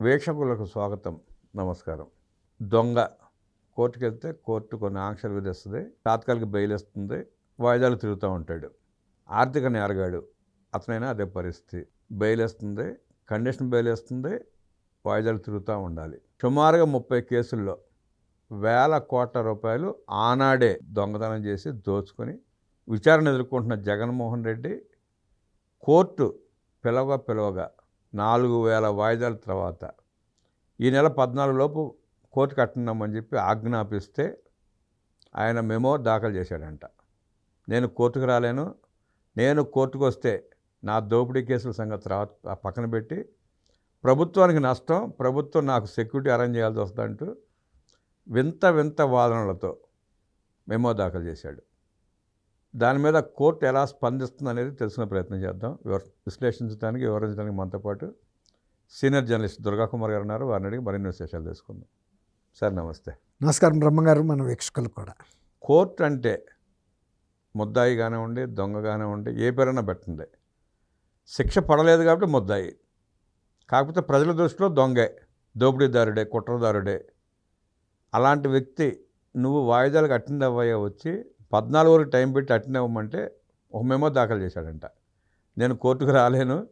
వీక్షకులకు స్వాగతం. నమస్కారం. దొంగ కోర్టుకు వెళ్తే కోర్టు కొన్ని ఆంక్షలు విధిస్తుంది తాత్కాలిక బెయిల్ ఇస్తుంది వాయిదాలు తిరుగుతూ ఉంటాడు. ఆర్థిక నేరగాడు అతనైనా అదే పరిస్థితి. బెయిల్ ఇస్తుంది కండిషన్ బెయిల్ ఇస్తుంది వాయిదాలు తిరుగుతూ ఉండాలి. సుమారుగా ముప్పై కేసుల్లో వేల కోట్ల రూపాయలు ఆనాడే దొంగతనం చేసి దోచుకొని విచారణ ఎదుర్కొంటున్న జగన్మోహన్ రెడ్డి కోర్టు పిలవగా పిలవగా నాలుగు వేల వాయిదాల తర్వాత ఈ నెల పద్నాలుగు లోపు కోర్టు కట్టున్నామని చెప్పి ఆజ్ఞాపిస్తే ఆయన మెమో దాఖలు చేశాడంట. నేను కోర్టుకు రాలేను. నేను కోర్టుకు వస్తే నా దోపిడీ కేసుల సంగతి తర్వాత పక్కన పెట్టి ప్రభుత్వానికి నష్టం ప్రభుత్వం నాకు సెక్యూరిటీ అరేంజ్ చేయాల్సి వస్తుందంటూ వింత వింత వాదనలతో మెమో దాఖలు చేశాడు. దాని మీద కోర్టు ఎలా స్పందిస్తుంది అనేది తెలుసుకునే ప్రయత్నం చేద్దాం. వివర విశ్లేషించడానికి వివరించడానికి మనతో పాటు సీనియర్ జర్నలిస్ట్ దుర్గా కుమార్ గారు ఉన్నారు. వారిని అడిగి మరిన్ని విశేషాలు తెలుసుకుందాం. సార్ నమస్తే. నమస్కారం. బ్రహ్మగారు మన వీక్షకులు కూడా. కోర్టు అంటే ముద్దాయి కానివ్వండి దొంగ కానివ్వండి ఏ పేరైనా పెట్టండి. శిక్ష పడలేదు కాబట్టి ముద్దాయి. కాకపోతే ప్రజల దృష్టిలో దొంగే దోపిడీదారుడే కుట్రదారుడే. అలాంటి వ్యక్తి నువ్వు వాయిదాలకు అటెండ్ అవ్వయ్యా వచ్చి పద్నాలుగు వరకు టైం పెట్టి అటెండ్ అవ్వమంటే ఒక మెమో దాఖలు చేశాడంట. నేను కోర్టుకు రాలేను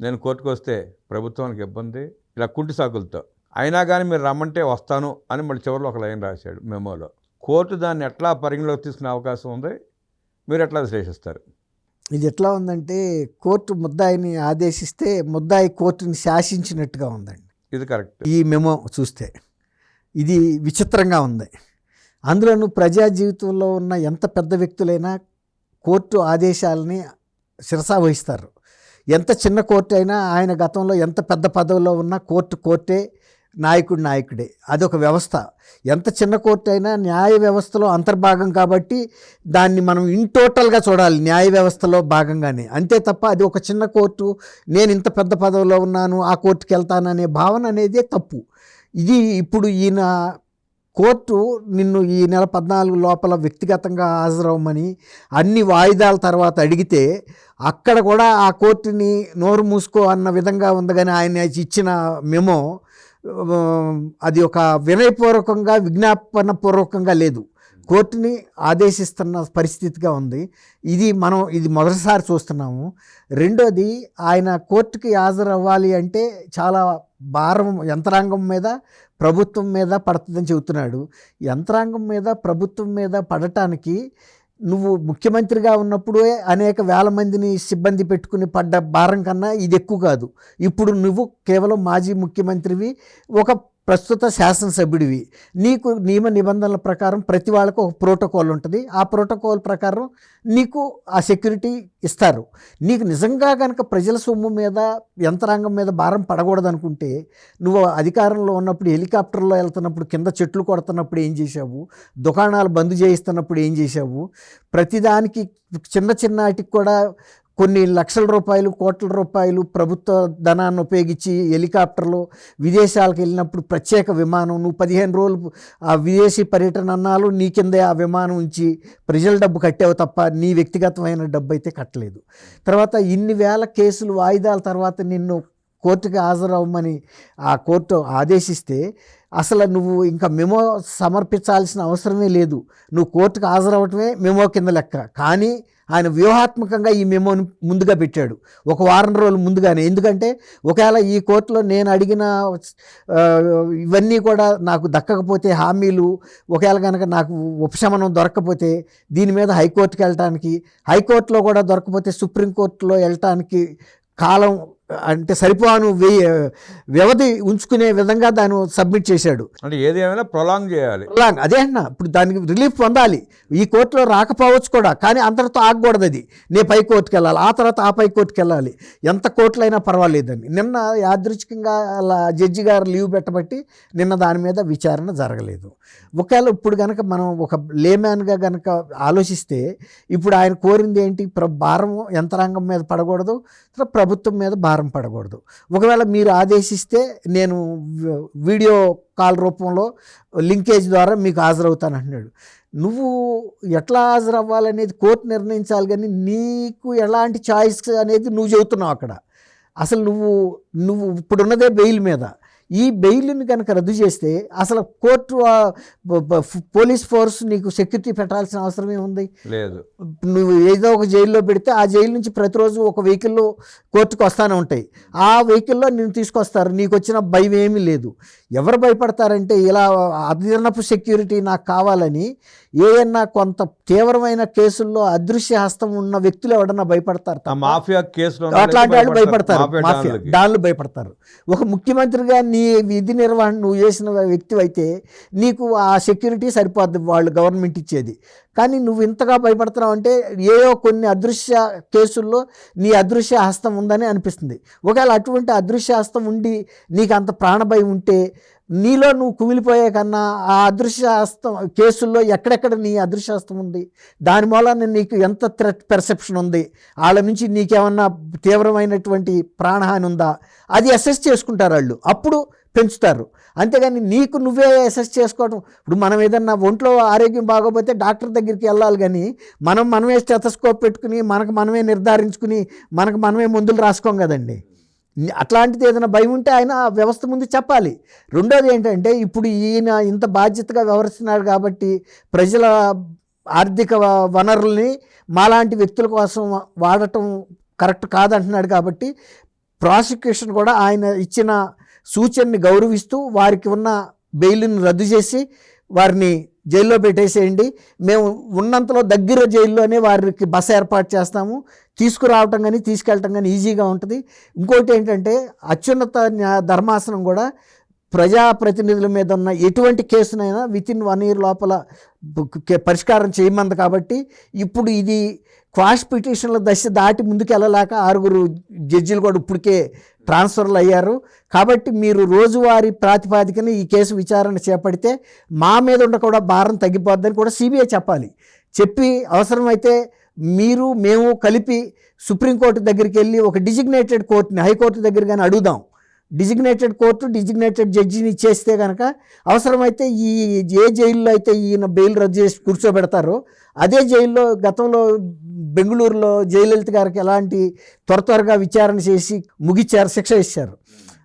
నేను కోర్టుకు వస్తే ప్రభుత్వానికి ఇబ్బంది ఇలా కుంటి సాకులతో. అయినా కానీ మీరు రమ్మంటే వస్తాను అని మళ్ళీ చివరిలో ఒక లైన్ రాశాడు మెమోలో. కోర్టు దాన్ని ఎట్లా పరిగణలోకి తీసుకునే అవకాశం ఉంది? మీరు ఎట్లా విశ్లేషిస్తారు? ఇది ఎట్లా ఉందంటే కోర్టు ముద్దాయిని ఆదేశిస్తే ముద్దాయి కోర్టుని శాసించినట్టుగా ఉందండి. ఇది కరెక్ట్. ఈ మెమో చూస్తే. ఇది విచిత్రంగా ఉంది. అందులోనూ ప్రజా జీవితంలో ఉన్న ఎంత పెద్ద వ్యక్తులైనా కోర్టు ఆదేశాలని శిరసా వహిస్తారు. ఎంత చిన్న కోర్టు అయినా ఆయన గతంలో ఎంత పెద్ద పదవిలో ఉన్నా కోర్టు కోర్టే నాయకుడు నాయకుడే. అదొక వ్యవస్థ. ఎంత చిన్న కోర్టు అయినా న్యాయ వ్యవస్థలో అంతర్భాగం కాబట్టి దాన్ని మనం ఇన్ టోటల్గా చూడాలి. న్యాయ వ్యవస్థలో భాగంగానే. అంతే తప్ప అది ఒక చిన్న కోర్టు నేను ఇంత పెద్ద పదవిలో ఉన్నాను ఆ కోర్టుకి వెళ్తాననే భావన అనేదే తప్పు. ఇది ఇప్పుడు ఈయన కోర్టు నిన్ను ఈ నెల పద్నాలుగు లోపల వ్యక్తిగతంగా హాజరవ్వమని అన్ని వాయిదాల తర్వాత అడిగితే అక్కడ కూడా ఆ కోర్టుని నోరు మూసుకో అన్న విధంగా ఉంది కానీ ఆయన ఇచ్చిన మెమో అది ఒక వినయపూర్వకంగా విజ్ఞాపన పూర్వకంగా లేదు. కోర్టుని ఆదేశిస్తున్న పరిస్థితిగా ఉంది. ఇది మనం ఇది మొదటిసారి చూస్తున్నాము. రెండోది ఆయన కోర్టుకి హాజరవ్వాలి అంటే చాలా భారం యంత్రాంగం మీద ప్రభుత్వం మీద పడుతుందని చెబుతున్నాడు. యంత్రాంగం మీద ప్రభుత్వం మీద పడటానికి నువ్వు ముఖ్యమంత్రిగా ఉన్నప్పుడే అనేక వేల మందిని సిబ్బంది పెట్టుకుని పడ్డ భారం కన్నా ఇది ఎక్కువ కాదు. ఇప్పుడు నువ్వు కేవలం మాజీ ముఖ్యమంత్రివి ఒక ప్రస్తుత శాసనసభ్యుడివి. నీకు నియమ నిబంధనల ప్రకారం ప్రతి వాళ్ళకు ఒక ప్రోటోకాల్ ఉంటుంది. ఆ ప్రోటోకాల్ ప్రకారం నీకు ఆ సెక్యూరిటీ ఇస్తారు. నీకు నిజంగా కనుక ప్రజల సొమ్ము మీద యంత్రాంగం మీద భారం పడకూడదు అనుకుంటే నువ్వు అధికారంలో ఉన్నప్పుడు హెలికాప్టర్లో వెళ్తున్నప్పుడు కింద చెట్లు కొడుతున్నప్పుడు ఏం చేశావు? దుకాణాలు బంద్ చేయిస్తున్నప్పుడు ఏం చేశావు? ప్రతిదానికి చిన్న చిన్నటికి కూడా కొన్ని లక్షల రూపాయలు కోట్ల రూపాయలు ప్రభుత్వ ధనాన్ని ఉపయోగించి హెలికాప్టర్లు విదేశాలకు వెళ్ళినప్పుడు ప్రత్యేక విమానం నువ్వు పదిహేను రోజులు ఆ విదేశీ పర్యటన అన్నాలు నీ కిందే ఆ విమానం ఉంచి ప్రజల డబ్బు కట్టావు తప్ప నీ వ్యక్తిగతమైన డబ్బు అయితే కట్టలేదు. తర్వాత ఇన్ని వేల కేసులు వాయిదాల తర్వాత నిన్ను కోర్టుకి హాజరవ్వమని ఆ కోర్టు ఆదేశిస్తే అసలు నువ్వు ఇంకా మెమో సమర్పించాల్సిన అవసరమే లేదు. నువ్వు కోర్టుకు హాజరవటమే మెమో కింద లెక్క. కానీ ఆయన వ్యూహాత్మకంగా ఈ మెమోని ముందుగా పెట్టాడు. ఒక వారం రోజులు ముందుగానే. ఎందుకంటే ఒకవేళ ఈ కోర్టులో నేను అడిగిన ఇవన్నీ కూడా నాకు దక్కకపోతే హామీలు ఒకవేళ కనుక నాకు ఉపశమనం దొరకకపోతే దీని మీద హైకోర్టుకి వెళ్ళటానికి హైకోర్టులో కూడా దొరకకపోతే సుప్రీంకోర్టులో వెళ్ళటానికి కాలం అంటే సరిపోను వెయ్యి వ్యవధి ఉంచుకునే విధంగా దాన్ని సబ్మిట్ చేశాడు. అంటే ఏది ఏమైనా ప్రొలాంగ్ చేయాలి. అలా అదే అన్న ఇప్పుడు దానికి రిలీఫ్ పొందాలి. ఈ కోర్టులో రాకపోవచ్చు కూడా కానీ అంతటితో ఆగకూడదు అది. నేను పై కోర్టుకి వెళ్ళాలి ఆ తర్వాత ఆ పై కోర్టుకి వెళ్ళాలి. ఎంత కోర్టులైనా పర్వాలేదని నిన్న యాదృచ్ఛికంగా అలా జడ్జి గారు లీవ్ పెట్టబట్టి నిన్న దాని మీద విచారణ జరగలేదు. ఒకవేళ ఇప్పుడు కనుక మనం ఒక లేమ్యాన్గా కనుక ఆలోచిస్తే ఇప్పుడు ఆయన కోరింది ఏంటి? ప్ర భారం యంత్రాంగం మీద పడకూడదు ప్రభుత్వం మీద భారం భారం పడకూడదు. ఒకవేళ మీరు ఆదేశిస్తే నేను వీడియో కాల్ రూపంలో లింకేజ్ ద్వారా మీకు హాజరవుతాను అంటున్నాడు నువ్వు ఎట్లా హాజరవ్వాలనేది కోర్టు నిర్ణయించాలి కానీ నీకు ఎలాంటి చాయిస్ అనేది నువ్వు చెబుతున్నావు అక్కడ. అసలు నువ్వు నువ్వు ఇప్పుడున్నదే బెయిల్ మీద. ఈ బెయిల్ని కనుక రద్దు చేస్తే అసలు కోర్టు పోలీస్ ఫోర్స్ నీకు సెక్యూరిటీ పెట్టాల్సిన అవసరం ఏముంది లేదు. నువ్వు ఏదో ఒక జైల్లో పెడితే ఆ జైలు నుంచి ప్రతిరోజు ఒక వెహికల్లో కోర్టుకు వస్తానే ఉంటాయి. ఆ వెహికల్లో నేను తీసుకొస్తారు. నీకు వచ్చిన భయం ఏమీ లేదు. ఎవరు భయపడతారంటే ఇలా అదనపు సెక్యూరిటీ నాకు కావాలని ఏదన్నా కొంత తీవ్రమైన కేసుల్లో అదృశ్య హస్తం ఉన్న వ్యక్తులు ఎవడన్నా భయపడతారు మాఫియా కేసులో అట్లాంటి వాళ్ళు భయపడతారు. మాఫియా. డాన్లు భయపడతారు. ఒక ముఖ్యమంత్రిగా నీ విధి నిర్వహణ నువ్వు చేసిన వ్యక్తి అయితే నీకు ఆ సెక్యూరిటీ సరిపోద్ది వాళ్ళు గవర్నమెంట్ ఇచ్చేది. కానీ నువ్వు ఇంతగా భయపడుతున్నావు అంటే ఏవో కొన్ని అదృశ్య కేసుల్లో నీ అదృశ్య హస్తం ఉందని అనిపిస్తుంది. ఒకవేళ అటువంటి అదృశ్య హస్తం ఉండి నీకు అంత ప్రాణభయం ఉంటే నీలో నువ్వు కుమిలిపోయే కన్నా ఆ అదృశ్యాస్తం కేసుల్లో ఎక్కడెక్కడ నీ అదృశ్యాస్తం ఉంది? దాని మూలాన నీకు ఎంత థ్రెట్ పెర్సెప్షన్ ఉంది? వాళ్ళ నుంచి నీకేమన్నా తీవ్రమైనటువంటి ప్రాణహాని ఉందా? అది అసెస్ చేసుకుంటారు వాళ్ళు అప్పుడు పెంచుతారు. అంతేగాని నీకు నువ్వే అసెస్ చేసుకోవడం ఇప్పుడు మనం ఏదన్నా ఒంట్లో ఆరోగ్యం బాగోపోతే డాక్టర్ దగ్గరికి వెళ్ళాలి కానీ మనం మనమే స్టెథస్కోప్ పెట్టుకుని మనకు మనమే నిర్ధారించుకుని మనకు మనమే మందులు రాసుకోం కదండి. అట్లాంటిది ఏదైనా భయం ఉంటే ఆయన ఆ వ్యవస్థ ముందు చెప్పాలి. రెండోది ఏంటంటే ఇప్పుడు ఈయన ఇంత బాధ్యతగా వ్యవహరిస్తున్నాడు కాబట్టి ప్రజల ఆర్థిక వనరుల్ని మాలాంటి వ్యక్తుల కోసం వాడటం కరెక్ట్ కాదంటున్నాడు కాబట్టి ప్రాసిక్యూషన్ కూడా ఆయన ఇచ్చిన సూచనని గౌరవిస్తూ వారికి ఉన్న బెయిల్ని రద్దు చేసి వారిని జైల్లో పెట్టేసేయండి. మేము ఉన్నంతలో దగ్గర జైల్లోనే వారికి బస ఏర్పాటు చేస్తాము. తీసుకురావటం కానీ తీసుకెళ్ళటం కానీ ఈజీగా ఉంటుంది. ఇంకోటి ఏంటంటే అత్యున్నత ధర్మాసనం కూడా ప్రజాప్రతినిధుల మీద ఉన్న ఎటువంటి కేసునైనా విత్ ఇన్ వన్ ఇయర్ లోపల కే- పరిష్కారం చేయమంది కాబట్టి ఇప్పుడు ఇది క్వాష్ పిటిషన్ల దశ దాటి ముందుకు వెళ్ళలేక ఆరుగురు జడ్జిలు కూడా ఇప్పటికే ట్రాన్స్ఫర్లు అయ్యారు. కాబట్టి మీరు రోజువారీ ప్రాతిపాదికన ఈ కేసు విచారణ చేపడితే మా మీద ఉండ కూడా భారం తగ్గిపోద్దని కూడా సిబిఐ చెప్పాలి. చెప్పి అవసరమైతే మీరు మేము కలిపి సుప్రీంకోర్టు దగ్గరికి వెళ్ళి ఒక డిజిగ్నేటెడ్ కోర్టుని హైకోర్టు దగ్గర కానీ అడుగుదాం. డిజిగ్నేటెడ్ కోర్టు డిజిగ్నేటెడ్ జడ్జిని చేస్తే కనుక అవసరమైతే ఈ ఏ జైల్లో అయితే ఈయన బెయిల్ రద్దు చేసి కూర్చోబెడతారో అదే జైల్లో గతంలో బెంగళూరులో జయలలిత గారికి ఎలాంటి త్వర త్వరగా విచారణ చేసి ముగిచ్చారు శిక్ష ఇచ్చారు.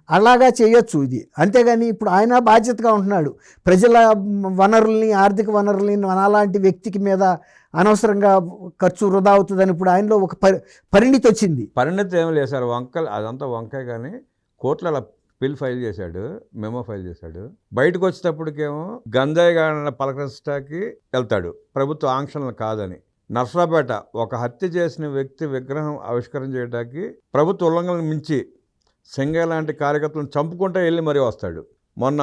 అలాగా చేయొచ్చు ఇది. అంతేగాని ఇప్పుడు ఆయన బాధ్యతగా ఉంటున్నాడు. ప్రజల వనరుల్ని ఆర్థిక వనరుల్ని అలాంటి వ్యక్తికి మీద అనవసరంగా ఖర్చు వృధా అవుతుందని ఇప్పుడు ఆయనలో ఒక పరి పరిణితి వచ్చింది. పరిణితి ఏం లేదు సార్ వంకలు అదంతా వంకాయ కానీ కోర్టులో అలా బిల్ ఫైల్ చేశాడు మెమో ఫైల్ చేశాడు. బయటకు వచ్చేటప్పటికేమో గంజాయి గాడిని పలకరించడానికి వెళ్తాడు. ప్రభుత్వ ఆంక్షలను కాదని. నర్సరాపేట ఒక హత్య చేసిన వ్యక్తి విగ్రహం ఆవిష్కరణ చేయడానికి ప్రభుత్వ ఉల్లంఘనలు మించి సింగ లాంటి కార్యకర్తలను చంపుకుంటూ వెళ్ళి మరీ వస్తాడు. మొన్న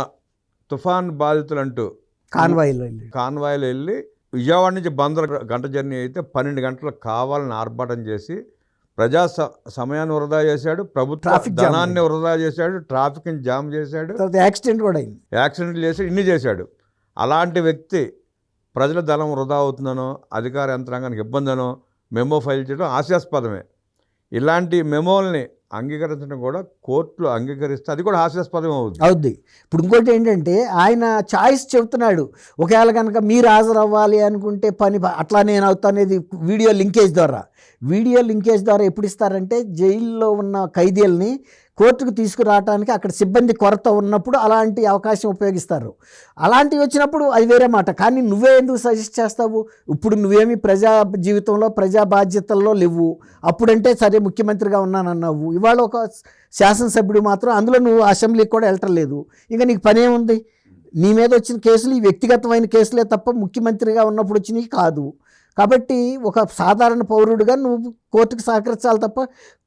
తుఫాన్ బాధితులు అంటూ కాన్వాయిలో వెళ్ళి కాన్వాయ్లో వెళ్ళి విజయవాడ నుంచి బందర్ గంట జర్నీ అయితే పన్నెండు గంటలు కావాలని ఆర్భాటం చేసి ప్రజా సమయాన్ని వృధా చేశాడు ప్రభుత్వ ధనాన్ని వృధా చేశాడు ట్రాఫిక్ని జామ్ చేశాడు. తర్వాత యాక్సిడెంట్ కూడా అయింది. యాక్సిడెంట్లు చేశాడు ఇన్ని చేశాడు. అలాంటి వ్యక్తి ప్రజల ధనం వృధా అవుతుందనో అధికార యంత్రాంగానికి ఇబ్బందనో మెమో ఫైల్ చేయడం హాస్యాస్పదమే. ఇలాంటి మెమోల్ని అంగీకరించడం కూడా కోర్టులు అంగీకరిస్తే అది కూడా హాస్యాస్పదం అవుతుంది అవుద్ది. ఇప్పుడు ఇంకోటి ఏంటంటే ఆయన చాయిస్ చెబుతున్నాడు ఒకవేళ కనుక మీరు హాజరు అవ్వాలి అనుకుంటే పని అట్లా నేను అవుతానేది వీడియో లింకేజ్ ద్వారా. వీడియో లింకేజ్ ద్వారా ఎప్పుడు ఇస్తారంటే జైల్లో ఉన్న ఖైదీల్ని కోర్టుకు తీసుకురావడానికి అక్కడ సిబ్బంది కొరత ఉన్నప్పుడు అలాంటి అవకాశం ఉపయోగిస్తారు. అలాంటివి వచ్చినప్పుడు అది వేరే మాట. కానీ నువ్వే ఎందుకు సజెస్ట్ చేస్తావు? ఇప్పుడు నువ్వేమి ప్రజా జీవితంలో ప్రజా బాధ్యతల్లో లేవు. అప్పుడంటే సరే ముఖ్యమంత్రిగా ఉన్నానన్నావు. ఇవాళ ఒక శాసనసభ్యుడు మాత్రం అందులో నువ్వు అసెంబ్లీకి కూడా వెళ్ళట్లేదు ఇంకా నీకు ఉంది నీ మీద వచ్చిన కేసులు ఈ వ్యక్తిగతమైన కేసులే తప్ప ముఖ్యమంత్రిగా ఉన్నప్పుడు వచ్చినవి కాదు. కాబట్టి ఒక సాధారణ పౌరుడిగా నువ్వు కోర్టుకు సహకరించాలి తప్ప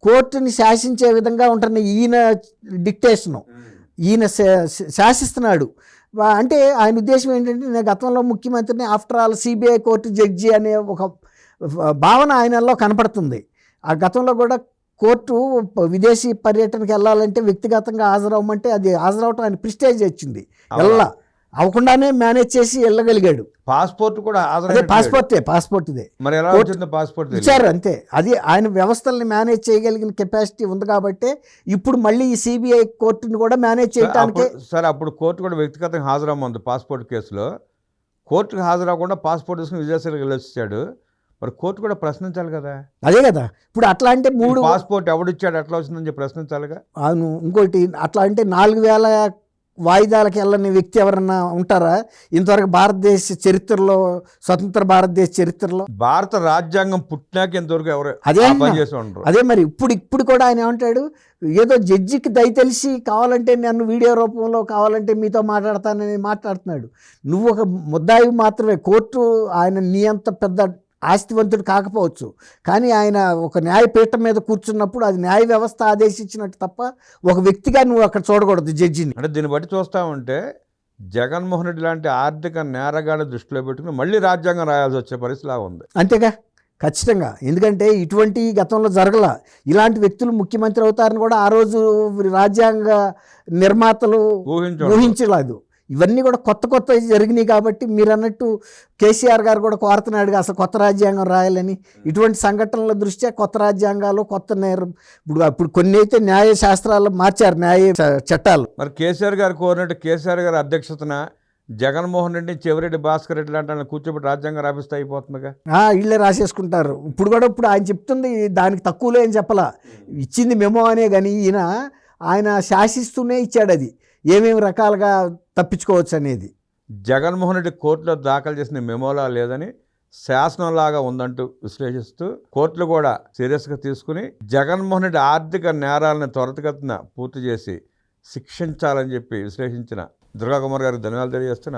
కోర్టుని శాసించే విధంగా ఉంటున్న ఈయన డిక్టేషను ఈయన శా- శాసిస్తున్నాడు. అంటే ఆయన ఉద్దేశం ఏంటంటే నేను గతంలో ముఖ్యమంత్రిని after all CBI court judge అనే ఒక భావన ఆయనలో కనపడుతుంది. ఆ గతంలో కూడా కోర్టు విదేశీ పర్యటనకి వెళ్ళాలంటే వ్యక్తిగతంగా హాజరవ్వమంటే అది హాజరవటం ఆయన ప్రిస్టేజ్ వచ్చింది వెళ్ళ అవ్వకుండానే మేనేజ్ చేసి వెళ్ళగలిగాడు. పాస్పోర్ట్ కూడా అదే పాస్పోర్టే పాస్పోర్ట్ ఇదే మరి ఎలా వచ్చింది పాస్పోర్ట్. ఇచ్చారు అంతే. అది ఆయన వ్యవస్థల్ని మేనేజ్ చేయగలిగిన కెపాసిటీ ఉంది కాబట్టి ఇప్పుడు మళ్ళీ ఈ సిబిఐ కోర్టుని కూడా మేనేజ్ చేయడానికి సరే అప్పుడు కోర్టు కూడా వ్యక్తిగతంగా హాజరమ్మంది పాస్పోర్ట్ కేసులో. కోర్టుకు హాజరవ్వకుండా పాస్పోర్ట్ తీసుకుని విదేశాలకు వెళ్ళి వచ్చాడు మరి కోర్టు కూడా ప్రశ్నించాలి కదా. అదే కదా. ఇప్పుడు అట్లా అంటే మూడు పాస్పోర్ట్ ఎవడిచ్చాడు? ఎట్లా వచ్చిందని చెప్పి ప్రశ్నించాలిగా? అవును. ఇంకోటి అట్లా అంటే నాలుగు వేల వాయిదాలకు వెళ్ళని వ్యక్తి ఎవరన్నా ఉంటారా? ఇంతవరకు భారతదేశ చరిత్రలో స్వతంత్ర భారతదేశ చరిత్రలో? భారత రాజ్యాంగం పుట్టినాక ఇంతవరకు ఎవరు అదే అదే మరి ఇప్పుడు ఇప్పుడు కూడా ఆయన ఏమంటాడు? ఏదో జడ్జికి దయ తెలిసి కావాలంటే నన్ను వీడియో రూపంలో కావాలంటే మీతో మాట్లాడతానని మాట్లాడుతున్నాడు. నువ్వు ఒక ముద్దాయి మాత్రమే. కోర్టు ఆయన నీ అంత పెద్ద ఆస్తివంతుడు కాకపోవచ్చు. కానీ ఆయన ఒక న్యాయపీఠం మీద కూర్చున్నప్పుడు అది న్యాయ వ్యవస్థ ఆదేశించినట్టు తప్ప ఒక వ్యక్తిగా నువ్వు అక్కడ చూడకూడదు జడ్జిని. అంటే దీన్ని బట్టి చూస్తా ఉంటే జగన్మోహన్ రెడ్డి లాంటి ఆర్థిక నేరగాడ దృష్టిలో పెట్టుకుని మళ్ళీ రాజ్యాంగం రాయాల్సి వచ్చే పరిస్థితి ఉంది. అంతేగా? ఖచ్చితంగా. ఎందుకంటే ఇటువంటి గతంలో జరగల ఇలాంటి వ్యక్తులు ముఖ్యమంత్రి అవుతారని కూడా ఆ రోజు రాజ్యాంగ నిర్మాతలు ఊహించు ఊహించలేదు. ఇవన్నీ కూడా కొత్త కొత్త జరిగినాయి కాబట్టి మీరు అన్నట్టు కేసీఆర్ గారు కూడా కోరుతున్నాడుగా అసలు కొత్త రాజ్యాంగం రాయాలని. ఇటువంటి సంఘటనల దృష్ట్యా కొత్త రాజ్యాంగాలు కొత్త నేర. ఇప్పుడు ఇప్పుడు కొన్ని అయితే న్యాయ శాస్త్రాలు మార్చారు న్యాయ చట్టాలు. మరి కేసీఆర్ గారు కోరినట్టు కేసీఆర్ గారి అధ్యక్షతన జగన్మోహన్ రెడ్డి చెవిరెడ్డి భాస్కర్ రెడ్డి లాంటి కూర్చోబెట్టి రాజ్యాంగం రాపిస్తే అయిపోతుందిగా. ఆ, ఇళ్ళే రాసేసుకుంటారు. ఇప్పుడు కూడా ఇప్పుడు ఆయన చెప్తుంది దానికి తక్కువలే అని చెప్పలా. ఇచ్చింది మెమో అనే కానీ ఈయన ఆయన శాసిస్తూనే ఇచ్చాడు అది. ఏమేమి రకాలుగా తప్పించుకోవచ్చు అనేది జగన్మోహన్ రెడ్డి కోర్టులో దాఖలు చేసిన మెమోలా లేదని శాసనంలాగా ఉందంటూ విశ్లేషిస్తూ కోర్టులు కూడా సీరియస్గా తీసుకుని జగన్మోహన్ రెడ్డి ఆర్థిక నేరాలను త్వరితగతిన పూర్తి చేసి శిక్షించాలని చెప్పి విశ్లేషించిన దుర్గాకుమార్ గారికి ధన్యవాదాలు తెలియజేస్తూ